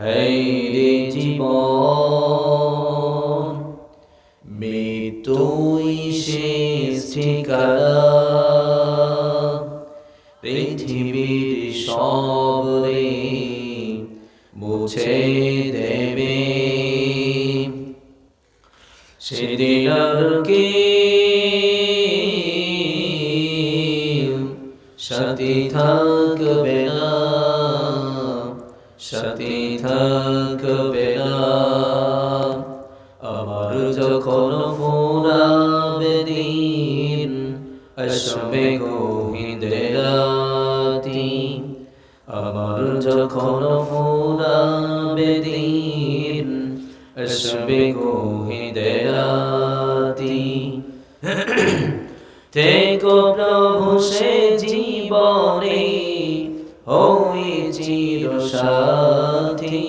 হেরে জীবন, মৃত্যুই শেষ ঠিকানা। পৃথিবীর সব রে মুছে দেবে। সেদিন কি সাথী থাকবে না। সাথী থাকবে না আমার যখন ফুরাবে দিন আসবে গহিদে রাতি আমার যখন ফুরাবে দিন আসবে গহিদে রাতি থেকো প্রভু সে জীবনে হই চির সাথী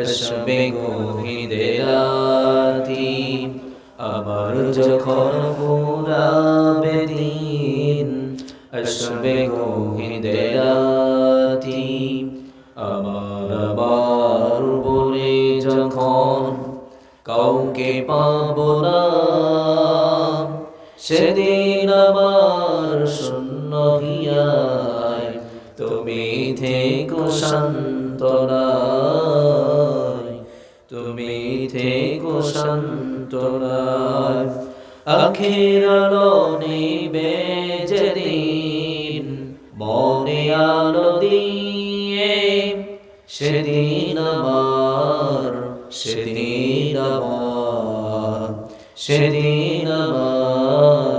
আসবে গহিদে রাতি, আমার যখন ফুরাবে দিন আসবে গহিদে রাতি, আমার আবার বলে যখন কাউকে পাব না, সেদিন আমার শূন্য তুমি থেকো শান্তরায় তুমি থেকো শান্তরায় আখের আলো নিবে যেদিন মনে আলো দিয়ে। সেদিন আমার সেদিন আমার সেদিন আমার।